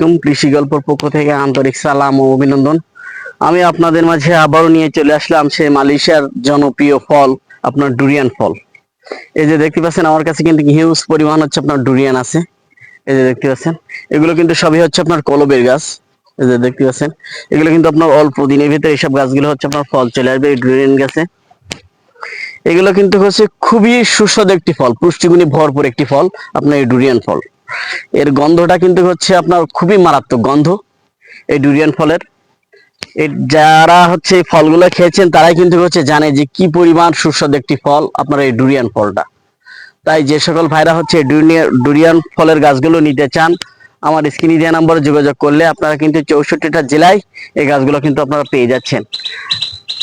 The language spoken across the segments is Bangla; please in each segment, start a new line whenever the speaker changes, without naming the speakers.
আলাইকুম। কৃষি গল্পর পক্ষ থেকে আন্তরিক সালাম ও অভিনন্দন। আমি আপনাদের মাঝে আবারও নিয়ে চলে আসলাম সে মালয়েশিয়ার জনপ্রিয় ফল, আপনার ডুরিয়ান ফল। এই যে দেখতে পাচ্ছেন, আমার কাছে কিন্তু হিউজ পরিমাণ হচ্ছে আপনার ডুরিয়ান আছে। এই যে দেখতে পাচ্ছেন, এগুলো কিন্তু সবই হচ্ছে আপনার কলবের গাছ। এই যে দেখতে পাচ্ছেন, এগুলো কিন্তু আপনার অল্প দিনের ভিতরে এইসব গাছগুলো হচ্ছে আপনার ফল চলে আসবে এই ডুরিয়ান গাছে। এগুলো কিন্তু হচ্ছে খুবই সুস্বাদু একটি ফল, পুষ্টিগুণে ভরপুর একটি ফল, আপনার এই ডুরিয়ান ফল। এর গন্ধটা কিন্তু হচ্ছে আপনার খুবই মারাত্মক গন্ধ। এই ডুরিয়ান ফলের। যারা হচ্ছে এই ফলগুলো খেয়েছেন, তারাই কিন্তু হচ্ছে জানে যে কি পরিমাণ সুস্বাদু একটি ফল আপনার এই ডুরিয়ান ফলটা। তাই যে সকল ভাইরা হচ্ছে ডুরিয়ান ফলের গাছগুলো নিতে চান, আমার স্ক্রিনে দেওয়া নম্বরে যোগাযোগ করলে আপনারা কিন্তু চৌষট্টিটা জেলায় এই গাছগুলো কিন্তু আপনারা পেয়ে যাচ্ছেন।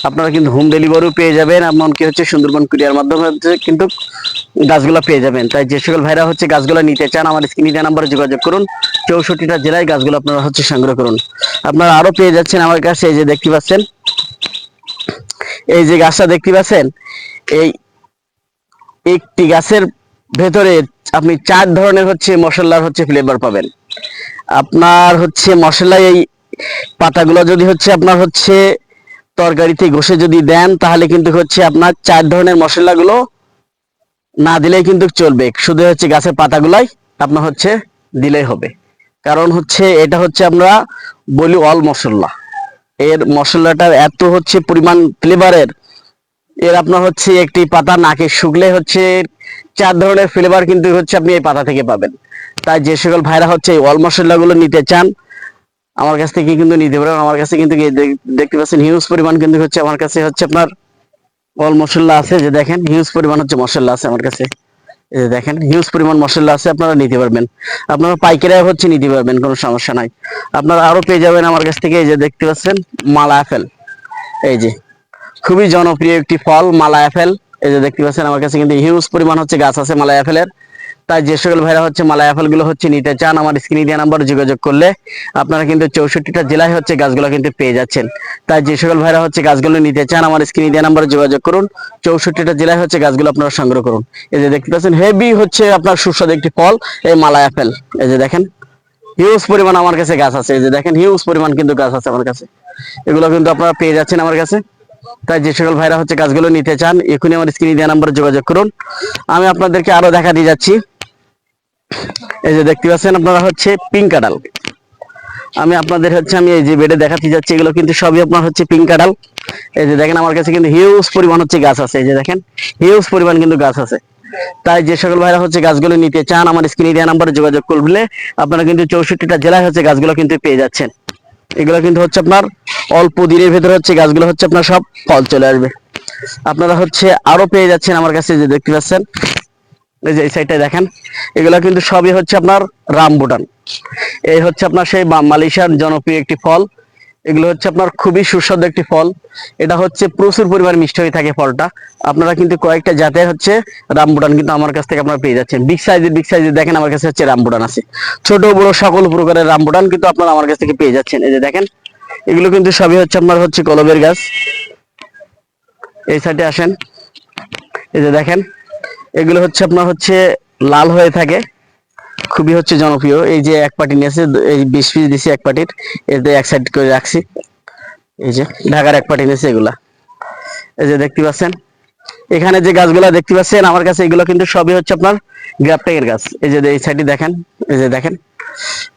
আপনারা কিন্তু হোম ডেলিভারিও পেয়ে যাবেন, এমনকি হচ্ছে সুন্দরবন কুরিয়ার মাধ্যমে হচ্ছে কিন্তু গাছগুলো পেয়ে যাবেন। তাই যে সকল ভাইরা হচ্ছে গাছগুলো নিতে চান আমার স্ক্রিনে দেওয়া নাম্বারে যোগাযোগ করুন, চৌষট্টিটা জেলায় গাছগুলো আপনারা হচ্ছে সংগ্রহ করুন। আপনারা আরও পেয়ে যাচ্ছেন আমার কাছে, এই যে দেখতে পাচ্ছেন। এই যে গাছটা দেখতে পাচ্ছেন, এই একটি গাছের ভেতরে আপনি চার ধরনের হচ্ছে মশলার হচ্ছে ফ্লেভার পাবেন। আপনার হচ্ছে মশলা এই পাতাগুলো যদি হচ্ছে আপনার হচ্ছে তরকারিতে ঘষে যদি দেন, তাহলে কিন্তু হচ্ছে আপনার চার ধরনের মশলাগুলো না দিলেই কিন্তু চলবে। শুধু হচ্ছে গাছের পাতাগুলাই আপনার হচ্ছে দিলেই হবে। কারণ হচ্ছে এটা হচ্ছে আমরা বলি অল মশলা। এর মশলাটার এত হচ্ছে পরিমাণ ফ্লেভারের। এর আপনার হচ্ছে একটি পাতা নাকে শুকলে হচ্ছে চার ধরনের ফ্লেভার কিন্তু হচ্ছে আপনি এই পাতা থেকে পাবেন। তাই যে সকল ভাইরা হচ্ছে এই অল মশলাগুলো নিতে চান আমার কাছ থেকে কিন্তু নিতে পারেন। আমার কাছে কিন্তু দেখতে পাচ্ছেন হিউজ পরিমাণ কিন্তু হচ্ছে আমার কাছে হচ্ছে আপনার অল মশলা আছে। যে দেখেন হিউজ পরিমাণ হচ্ছে মশলা আছে আমার কাছে। দেখেন হিউজ পরিমাণ মশলা আছে, আপনারা নিতে পারবেন। আপনারা পাইকারি হচ্ছে নিতে পারবেন, কোনো সমস্যা নাই। আপনারা আরও পেয়ে যাবেন আমার কাছ থেকে, এই যে দেখতে পাচ্ছেন মালা আপেল এই যে, খুবই জনপ্রিয় একটি ফল মালা আপেল এই যে দেখতে পাচ্ছেন, আমার কাছে কিন্তু হিউজ পরিমাণ হচ্ছে গাছ আছে মালা আপেলের তাই যে সকল ভাইরা হচ্ছে আপেলগুলো হচ্ছে নিতে চান, আমার স্ক্রিনে দেওয়া নাম্বার যোগাযোগ করলে আপনারা কিন্তু চৌষট্টিটা জেলায় হচ্ছে গাছগুলো কিন্তু পেয়ে যাচ্ছেন। তাই যে সকল ভাইরা হচ্ছে গাছগুলো নিতে চান, আমার স্ক্রিনে দেওয়া নাম্বারে যোগাযোগ করুন, চৌষট্টিটা জেলায় হচ্ছে গাছগুলো আপনারা সংগ্রহ করুন। এই যে দেখতে পাচ্ছেন, হেভি হচ্ছে আপনার সুস্বাদু একটি ফল, এই মালাই আপেল এই যে দেখেন, হিউজ পরিমাণ আমার কাছে গাছ আছে। এই যে দেখেন, হিউজ পরিমাণ কিন্তু গাছ আছে আমার কাছে। এগুলো কিন্তু আপনারা পেয়ে যাচ্ছেন আমার কাছে। তাই যে সকল ভাইরা হচ্ছে গাছগুলো নিতে চান, এখনই আমার স্ক্রিনে দেওয়া নাম্বারে যোগাযোগ করুন। আমি আপনাদেরকে আরও দেখা দিয়ে যাচ্ছি। এই যে দেখতে পাচ্ছেন আপনারা হচ্ছে পিঙ্ক কাঁঠাল আমি আপনাদের হচ্ছে, আমি এই যে বেডে দেখাতে যাচ্ছি, এগুলো কিন্তু সবই আপনার হচ্ছে পিঙ্ক কাঁঠাল এই যে দেখেন, আমার কাছে কিন্তু হিউজ পরিমাণ হচ্ছে গাছ আছে, এই যে দেখেন হিউজ পরিমাণ কিন্তু গাছ আছে। তাই যে সকল ভাইরা হচ্ছে গাছগুলো নিতে চান, আমার স্ক্রিনে দেওয়া নাম্বারে যোগাযোগ করলে আপনারা কিন্তু চৌষট্টিটা জেলায় হচ্ছে গাছগুলো কিন্তু পেয়ে যাচ্ছেন। এগুলো কিন্তু হচ্ছে আপনার অল্প দিনের ভেতরে হচ্ছে গাছগুলো হচ্ছে আপনার সব ফল চলে আসবে। আপনারা হচ্ছে আরও পেয়ে যাচ্ছেন আমার কাছে যে দেখতে পাচ্ছেন এই যে এই সাইডটা দেখেন, এগুলো কিন্তু সবই হচ্ছে আপনার রামবুটান। এই হচ্ছে আপনার সেই মালয়েশিয়ার জনপ্রিয় একটি ফল। এগুলো হচ্ছে আপনার খুবই সুস্বাদু একটি ফল। এটা হচ্ছে প্রচুর পরিমাণ মিষ্টি হয়ে থাকে ফলটা। আপনারা কিন্তু কয়েকটা জাতের হচ্ছে রামবুটান কিন্তু আমার কাছ থেকে আপনারা পেয়ে যাচ্ছেন। বিগ সাইজের বিগ সাইজের দেখেন আমার কাছে হচ্ছে রামবুটান আছে। ছোট, বড় সকল প্রকারের রামবুটান কিন্তু আপনারা আমার কাছ থেকে পেয়ে যাচ্ছেন। এই যে দেখেন, এগুলো কিন্তু সবই হচ্ছে আপনার হচ্ছে কলবের গাছ। এই সাইডে আসেন। এই যে দেখেন এগুলো হচ্ছে আপনার হচ্ছে লাল হয়ে থাকে। খুবই হচ্ছে জনপ্রিয়। এই যে এক পার্টি নিয়েছে এই বিশ পিস দিছি এক পার্টির এতে এক সাইড করে রাখছি। এই যে ঢাকার এক পার্টি নিয়েছে এগুলা। এই যে দেখতে পাচ্ছেন। এখানে যে গাছগুলা দেখতে পাচ্ছেন, আমার কাছে এগুলো কিন্তু সবই হচ্ছে আপনার গ্রাফটিং গাছ। এই যে এই সাইডে দেখেন, এই যে দেখেন।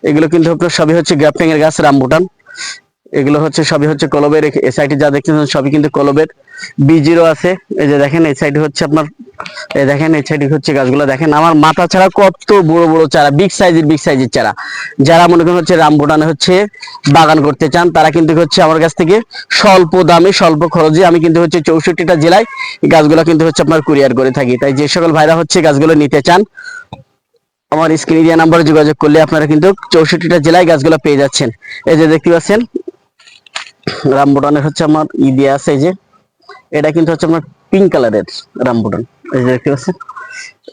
এগুলো কিন্তু আপনার সবই হচ্ছে গ্রাফটিং গাছ রামবুটান এগুলো হচ্ছে সবই হচ্ছে কলবের। এই সাইডে যা দেখতেছেন সবই কিন্তু কলবের। বিজিরও আছে। এই যে দেখেন, এই সাইডে হচ্ছে আপনার এই দেখেন, এই সাইডে হচ্ছে গাছগুলো। দেখেন, আমার মাথা ছাড়া কত বড় বড় চারা বিগ সাইজের বিগ সাইজের চারা। যারা মনে করেন হচ্ছে রামবুটানে হচ্ছে বাগান করতে চান, তারা কিন্তু হচ্ছে আমার কাছ থেকে স্বল্প দামে, স্বল্প খরচে আমি কিন্তু হচ্ছে চৌষট্টিটা জেলায় গাছগুলো কিন্তু হচ্ছে আপনার কুরিয়ার করে থাকি। তাই যে সকল ভাইরা হচ্ছে গাছগুলো নিতে চান, আমার স্ক্রিনে দেওয়া নাম্বারে যোগাযোগ করলে আপনারা কিন্তু চৌষট্টিটা জেলায় গাছগুলো পেয়ে যাচ্ছেন। এই যে দেখতে পাচ্ছেন, রামবুটানের হচ্ছে আমার ই দিয়ে আছে এই যে এটা কিন্তু হচ্ছে আপনার পিঙ্ক কালারের রামবুটান এই যে দেখতে পাচ্ছেন?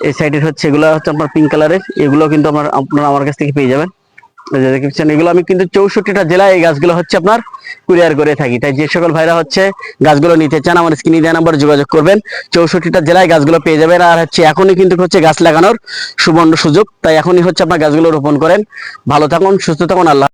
এই সাইডের হচ্ছে এগুলো হচ্ছে আপনার পিঙ্ক কালারের এগুলো কিন্তু আমার, আপনারা আমার কাছ থেকে পেয়ে যাবেন। এই যে দেখছেন এগুলো আমি কিন্তু চৌষট্টিটা জেলায় এই গাছগুলো হচ্ছে আপনার কুরিয়ার করে থাকি। তাই যে সকল ভাইরা হচ্ছে গাছগুলো নিতে চান, আমার স্ক্রিনে দেওয়া নাম্বার যোগাযোগ করবেন। চৌষট্টিটা জেলায় গাছগুলো পেয়ে যাবেন। আর হচ্ছে এখনই কিন্তু হচ্ছে গাছ লাগানোর সুবর্ণ সুযোগ। তাই এখনই হচ্ছে আপনার গাছগুলো রোপণ করেন। ভালো থাকুন, সুস্থ থাকুন, আল্লাহ